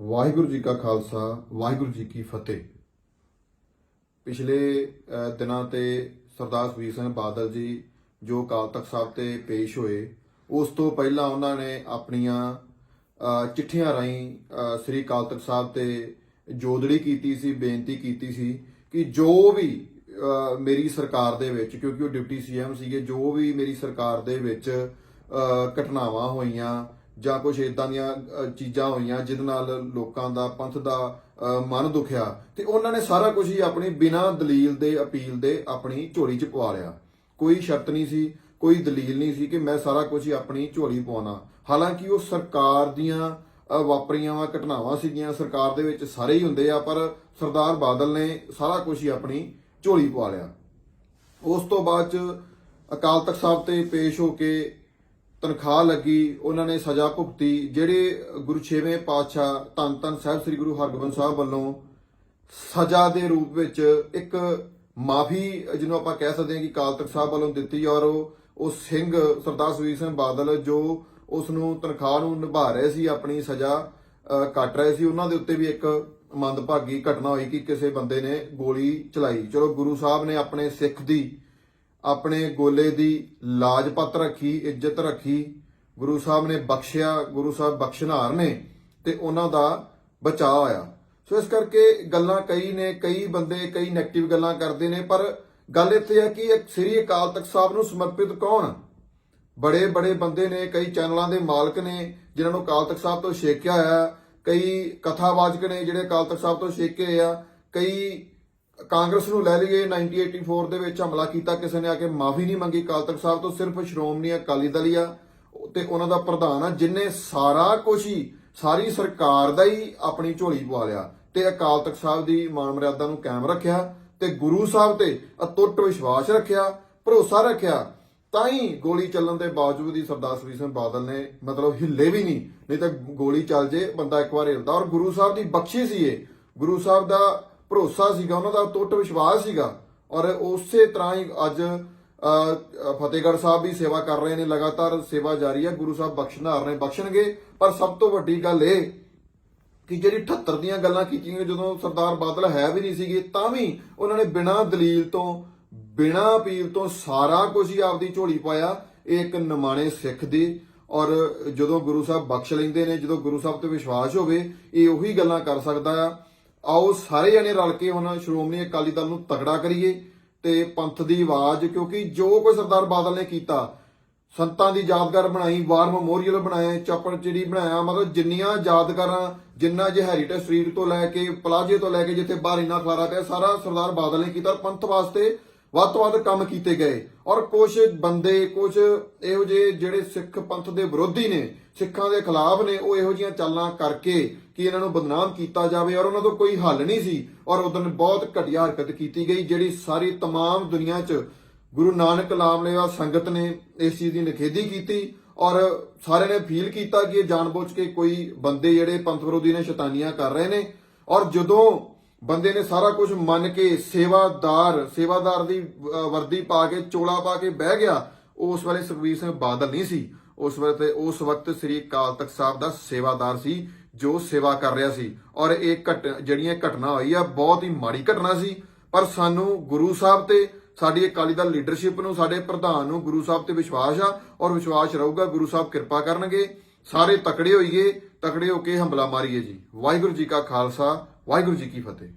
ਵਾਹਿਗੁਰੂ ਜੀ ਕਾ ਖਾਲਸਾ, ਵਾਹਿਗੁਰੂ ਜੀ ਕੀ ਫਤਿਹ। ਪਿਛਲੇ ਦਿਨਾਂ ਤੇ ਸਰਦਾਰ ਸੁਖਬੀਰ ਸਿੰਘ ਬਾਦਲ ਜੀ ਜੋ ਅਕਾਲ ਤਖਤ ਸਾਹਿਬ ਤੇ ਪੇਸ਼ ਹੋਏ, ਉਸ ਤੋਂ ਪਹਿਲਾਂ ਉਹਨਾਂ ਨੇ ਆਪਣੀਆਂ ਚਿੱਠੀਆਂ ਰਾਹੀਂ ਸ੍ਰੀ ਅਕਾਲ ਤਖਤ ਸਾਹਿਬ ਤੇ ਜੋਦੜੀ ਕੀਤੀ ਸੀ, ਬੇਨਤੀ ਕੀਤੀ ਸੀ ਕਿ ਜੋ ਵੀ ਮੇਰੀ ਸਰਕਾਰ ਦੇ ਵਿੱਚ, ਕਿਉਂਕਿ ਉਹ ਡਿਪਟੀ ਸੀਐਮ ਸੀਗੇ, ਜੋ ਵੀ ਮੇਰੀ ਸਰਕਾਰ ਦੇ ਵਿੱਚ ਘਟਨਾਵਾਂ ਹੋਈਆਂ ਜਾਂ ਕੁਝ ਇਦਾਂ ਦੀਆਂ ਚੀਜ਼ਾਂ ਹੋਈਆਂ ਜਿਹਦੇ ਨਾਲ ਲੋਕਾਂ ਦਾ, ਪੰਥ ਦਾ ਮਨ ਦੁਖਿਆ, ਤੇ ਉਹਨਾਂ ਨੇ ਸਾਰਾ ਕੁਝ ਹੀ ਆਪਣੀ ਬਿਨਾਂ ਦਲੀਲ ਦੇ, ਅਪੀਲ ਦੇ ਆਪਣੀ ਝੋਲੀ 'ਚ ਪਵਾ ਲਿਆ। ਕੋਈ ਸ਼ਰਤ ਨਹੀਂ ਸੀ, ਕੋਈ ਦਲੀਲ ਨਹੀਂ ਸੀ ਕਿ ਮੈਂ ਸਾਰਾ ਕੁਝ ਹੀ ਆਪਣੀ ਝੋਲੀ ਪਵਾਉਣਾ। ਹਾਲਾਂਕਿ ਉਹ ਸਰਕਾਰ ਦੀਆਂ ਵਾਪਰੀਆਂ ਵਾ, ਘਟਨਾਵਾਂ ਸੀਗੀਆਂ, ਸਰਕਾਰ ਦੇ ਵਿੱਚ ਸਾਰੇ ਹੀ ਹੁੰਦੇ ਆ, ਪਰ ਸਰਦਾਰ ਬਾਦਲ ਨੇ ਸਾਰਾ ਕੁਝ ਹੀ ਆਪਣੀ ਝੋਲੀ ਪਵਾ ਲਿਆ। ਉਸ ਤੋਂ ਬਾਅਦ ਚ ਅਕਾਲ ਤਖਤ ਸਾਹਿਬ ਤੇ ਪੇਸ਼ ਹੋ ਕੇ ਤਨਖਾਹ ਲੱਗੀ ਉਹਨਾਂ ਨੇ ਸਜ਼ਾ ਭੁਗਤੀ ਜਿਹੜੇ ਗੁਰੂ ਛੇਵੇਂ ਪਾਤਸ਼ਾਹ ਧੰਨ ਧੰਨ ਸਾਹਿਬ ਸ੍ਰੀ ਗੁਰੂ ਹਰਗੋਬਿੰਦ ਸਾਹਿਬ ਵੱਲੋਂ ਸਜ਼ਾ ਦੇ ਰੂਪ ਵਿੱਚ ਇੱਕ ਮਾਫੀ ਜਿਹਨੂੰ ਆਪਾਂ ਕਹਿ ਸਕਦੇ ਹਾਂ ਕਿ ਅਕਾਲ ਤਖਤ ਸਾਹਿਬ ਵੱਲੋਂ ਦਿੱਤੀ ਔਰ ਉਹ ਸਿੰਘ ਸਰਦਾਰ ਸੁਖਬੀਰ ਸਿੰਘ ਬਾਦਲ ਜੋ ਉਸ ਨੂੰ ਤਨਖਾਹ ਨੂੰ ਨਿਭਾ ਰਹੇ ਸੀ ਆਪਣੀ ਸਜ਼ਾ ਅ, ਕੱਟ ਰਹੇ ਸੀ ਉਹਨਾਂ ਦੇ ਉੱਤੇ ਵੀ ਇੱਕ ਮੰਦਭਾਗੀ ਘਟਨਾ ਹੋਈ ਕਿ ਕਿਸੇ ਬੰਦੇ ਨੇ ਗੋਲੀ ਚਲਾਈ। ਚਲੋ ਗੁਰੂ ਸਾਹਿਬ ਨੇ ਆਪਣੇ ਸਿੱਖ ਦੀ ਆਪਣੇ ਗੋਲੇ ਦੀ ਲਾਜਪਤ ਰੱਖੀ, ਇੱਜ਼ਤ ਰੱਖੀ। ਗੁਰੂ ਸਾਹਿਬ ਨੇ ਬਖਸ਼ਿਆ, ਗੁਰੂ ਸਾਹਿਬ ਬਖਸ਼ਨਾਰ ਨੇ ਤੇ ਉਹਨਾਂ ਦਾ ਬਚਾਅ ਹੋਇਆ। ਸੋ ਇਸ ਕਰਕੇ ਗੱਲਾਂ ਕਈ ਨੇ, ਕਈ ਬੰਦੇ ਕਈ ਨੈਗੇਟਿਵ ਗੱਲਾਂ ਕਰਦੇ ਨੇ, ਪਰ ਗੱਲ ਇੱਥੇ ਹੈ ਕਿ ਇੱਕ ਸ੍ਰੀ ਅਕਾਲ ਤਖਤ ਸਾਹਿਬ ਨੂੰ ਸਮਰਪਿਤ ਕੌਣ? ਬੜੇ ਬੜੇ ਬੰਦੇ ਨੇ, ਕਈ ਚੈਨਲਾਂ ਦੇ ਮਾਲਕ ਨੇ, ਜਿਨ੍ਹਾਂ ਨੂੰ ਅਕਾਲ ਤਖਤ ਸਾਹਿਬ ਤੋਂ ਛੇਕਿਆ ਹੋਇਆ। ਕਈ ਕਥਾਵਾਚਕ ਨੇ ਜਿਹੜੇ ਅਕਾਲ ਤਖਤ ਸਾਹਿਬ ਤੋਂ ਛੇਕੇ ਆ। ਕਈ ਕਾਂਗਰਸ ਨੂੰ ਲੈ ਲਈਏ 1984 ਦੇ ਵਿੱਚ ਹਮਲਾ ਕੀਤਾ, ਕਿਸੇ ਨੇ ਆ ਕੇ ਮਾਫੀ ਨਹੀਂ ਮੰਗੀ। ਅਕਾਲ ਤਖਤ ਸਾਹਿਬ ਤੋਂ ਸਿਰਫ ਸ਼੍ਰੋਮਣੀ ਅਕਾਲੀ ਦਲ ਆ। ਤੇ ਉਹਨਾਂ ਦਾ ਪ੍ਰਧਾਨ ਆ, ਜਿਨੇ ਸਾਰਾ ਕੁਝ ਹੀ, ਸਾਰੀ ਸਰਕਾਰ ਦਾ ਹੀ ਆਪਣੀ ਝੋਲੀ ਪਵਾ ਲਿਆ। ਤੇ ਅਕਾਲ ਤਖਤ ਸਾਹਿਬ ਦੀ ਮਾਨ ਮਰਿਆਦਾ ਨੂੰ ਕਾਇਮ ਰੱਖਿਆ, ਤੇ ਗੁਰੂ ਸਾਹਿਬ ਤੇ ਅਤੁੱਟ ਵਿਸ਼ਵਾਸ ਰੱਖਿਆ, ਭਰੋਸਾ ਰੱਖਿਆ, ਤਾਂ ਹੀ ਗੋਲੀ ਚੱਲਣ ਦੇ ਬਾਵਜੂਦ ਹੀ ਸਰਦਾਰ ਸੁਖਬੀਰ ਸਿੰਘ ਬਾਦਲ ਨੇ ਮਤਲਬ ਹਿੱਲੇ ਵੀ ਨਹੀਂ। ਨਹੀਂ ਤਾਂ ਗੋਲੀ ਚੱਲ ਜੇ, ਬੰਦਾ ਇੱਕ ਵਾਰ ਹਿਲਦਾ। ਔਰ ਗੁਰੂ ਸਾਹਿਬ ਦੀ ਬਖਸ਼ੀ ਸੀ ਇਹ। ਗੁਰੂ ਸਾਹਿਬ ਦਾ ਭਰੋਸਾ ਸੀਗਾ ਉਹਨਾਂ ਦਾ ਟੁੱਟ ਵਿਸ਼ਵਾਸ ਸੀਗਾ ਔਰ ਉਸੇ ਤਰ੍ਹਾਂ ਹੀ ਅੱਜ ਅ, ਫਤਿਹਗੜ੍ਹ ਸਾਹਿਬ ਵੀ ਸੇਵਾ ਕਰ ਰਹੇ ਨੇ ਲਗਾਤਾਰ ਸੇਵਾ ਜਾਰੀ ਹੈ ਗੁਰੂ ਸਾਹਿਬ ਬਖਸ਼ਨਾਰ ਨੇ ਬਖਸ਼ਣਗੇ। ਪਰ ਸਭ ਤੋਂ ਵੱਡੀ ਗੱਲ ਇਹ ਕਿ ਜਿਹੜੀ 78 ਦੀਆਂ ਗੱਲਾਂ ਕੀਤੀਆਂ ਜਦੋਂ ਸਰਦਾਰ ਬਾਦਲ ਹੈ ਵੀ ਨਹੀਂ ਸੀਗੇ ਤਾਂ ਵੀ ਉਹਨਾਂ ਨੇ ਬਿਨਾਂ ਦਲੀਲ ਤੋਂ ਬਿਨਾਂ ਅਪੀਲ ਤੋਂ ਸਾਰਾ ਕੁਝ ਹੀ ਆਪਦੀ ਝੋਲੀ ਪਾਇਆ ਇਹ ਇੱਕ ਨਿਮਾਣੇ ਸਿੱਖ ਦੀ। ਔਰ ਜਦੋਂ ਗੁਰੂ ਸਾਹਿਬ ਬਖਸ਼ ਲੈਂਦੇ ਨੇ ਜਦੋਂ ਗੁਰੂ ਸਾਹਿਬ ਤੇ ਵਿਸ਼ਵਾਸ ਹੋਵੇ ਇਹ ਉਹੀ ਗੱਲਾਂ ਕਰ ਸਕਦਾ ਆ। ਆਓ ਸਾਰੇ ਜਣੇ ਰਲ ਕੇ ਹੁਣ ਸ਼੍ਰੋਮਣੀ ਅਕਾਲੀ ਦਲ ਨੂੰ ਤਗੜਾ ਕਰੀਏ ਤੇ ਪੰਥ ਦੀ ਆਵਾਜ਼, ਕਿਉਂਕਿ ਜੋ ਕੋਈ ਸਰਦਾਰ ਬਾਦਲ ਨੇ ਕੀਤਾ, ਸੰਤਾਂ ਦੀ ਯਾਦਗਾਰ ਬਣਾਈ, ਵਾਰ ਮੈਮੋਰੀਅਲ ਬਣਾਇਆ ਚਾਪੜ ਚਿੜੀ ਬਣਾਇਆ, ਮਤਲਬ ਜਿੰਨੀਆਂ ਯਾਦਗਾਰਾਂ, ਜਿੰਨਾ ਜੇ ਹੈਰੀਟੇਜ ਸਟਰੀਟ ਤੋਂ ਲੈ ਕੇ, ਪਲਾਜੇ ਤੋਂ ਲੈ ਕੇ ਜਿੱਥੇ ਬਾਹਰ ਇੰਨਾ ਖਲਾਰਾ ਪਿਆ, ਸਾਰਾ ਸਰਦਾਰ ਬਾਦਲ ਨੇ ਕੀਤਾ। ਪੰਥ ਵਾਸਤੇ ਵੱਧ ਤੋਂ ਵੱਧ ਕੰਮ ਕੀਤੇ ਗਏ। ਔਰ ਕੁਝ ਬੰਦੇ ਕੁਝ ਇਹੋ ਜਿਹੇ ਜਿਹੜੇ ਸਿੱਖ ਪੰਥ ਦੇ ਵਿਰੋਧੀ ਨੇ, ਸਿੱਖਾਂ ਦੇ ਖਿਲਾਫ ਨੇ, ਉਹ ਇਹੋ ਜਿਹੀਆਂ ਚਾਲਾਂ ਕਰਕੇ ਕਿ ਇਹਨਾਂ ਨੂੰ ਬਦਨਾਮ ਕੀਤਾ ਜਾਵੇ। ਔਰ ਉਹਨਾਂ ਤੋਂ ਕੋਈ ਹੱਲ ਨਹੀਂ ਸੀ। ਔਰ ਉਦੋਂ ਬਹੁਤ ਘਟੀਆ ਹਰਕਤ ਕੀਤੀ ਗਈ, ਜਿਹੜੀ ਸਾਰੀ ਤਮਾਮ ਦੁਨੀਆ 'ਚ ਗੁਰੂ ਨਾਨਕ ਲਾਮਲੇਵਾ ਸੰਗਤ ਨੇ ਇਸ ਚੀਜ਼ ਦੀ ਨਿਖੇਧੀ ਕੀਤੀ। ਔਰ ਸਾਰਿਆਂ ਨੇ ਫੀਲ ਕੀਤਾ ਕਿ ਇਹ ਜਾਣਬੁੱਝ ਕੇ ਕੋਈ ਬੰਦੇ ਜਿਹੜੇ ਪੰਥ ਵਿਰੋਧੀ ਨੇ, ਸ਼ੈਤਾਨੀਆਂ ਕਰ ਰਹੇ ਨੇ। ਔਰ ਜਦੋਂ ਬੰਦੇ ਨੇ ਸਾਰਾ ਕੁਝ ਮੰਨ ਕੇ ਸੇਵਾਦਾਰ ਸੇਵਾਦਾਰ ਦੀ ਵਰਦੀ ਪਾ ਕੇ, ਚੋਲਾ ਪਾ ਕੇ ਬਹਿ ਗਿਆ। ਉਸ ਵੇਲੇ ਸੁਖਬੀਰ ਸਿੰਘ ਬਾਦਲ ਨਹੀਂ ਸੀ। ਉਸ ਵੇਲੇ ਉਸ ਵਕਤ ਸ੍ਰੀ ਅਕਾਲ ਤਖਤ ਸਾਹਿਬ ਦਾ ਸੇਵਾਦਾਰ ਸੀ, ਜੋ ਸੇਵਾ ਕਰ ਰਿਹਾ ਸੀ। ਔਰ ਇਹ ਘਟ, ਜਿਹੜੀਆਂ ਘਟਨਾ ਹੋਈ ਆ, ਬਹੁਤ ਹੀ ਮਾੜੀ ਘਟਨਾ ਸੀ। ਪਰ ਸਾਨੂੰ ਗੁਰੂ ਸਾਹਿਬ ਤੇ, ਸਾਡੀ ਅਕਾਲੀ ਦਲ ਲੀਡਰਸ਼ਿਪ ਨੂੰ, ਸਾਡੇ ਪ੍ਰਧਾਨ ਨੂੰ ਗੁਰੂ ਸਾਹਿਬ ਤੇ ਵਿਸ਼ਵਾਸ ਆ, ਔਰ ਵਿਸ਼ਵਾਸ ਰਹੂਗਾ, ਗੁਰੂ ਸਾਹਿਬ ਕਿਰਪਾ ਕਰਨਗੇ। ਸਾਰੇ ਤਕੜੇ ਹੋਈਏ, ਤਕੜੇ ਹੋ ਕੇ ਹੰਬਲਾ ਮਾਰੀਏ ਜੀ। ਵਾਹਿਗੁਰੂ ਜੀ ਕਾ ਖਾਲਸਾ ਵਾਹਿਗੁਰੂ ਜੀ ਕੀ ਫਤਿਹ।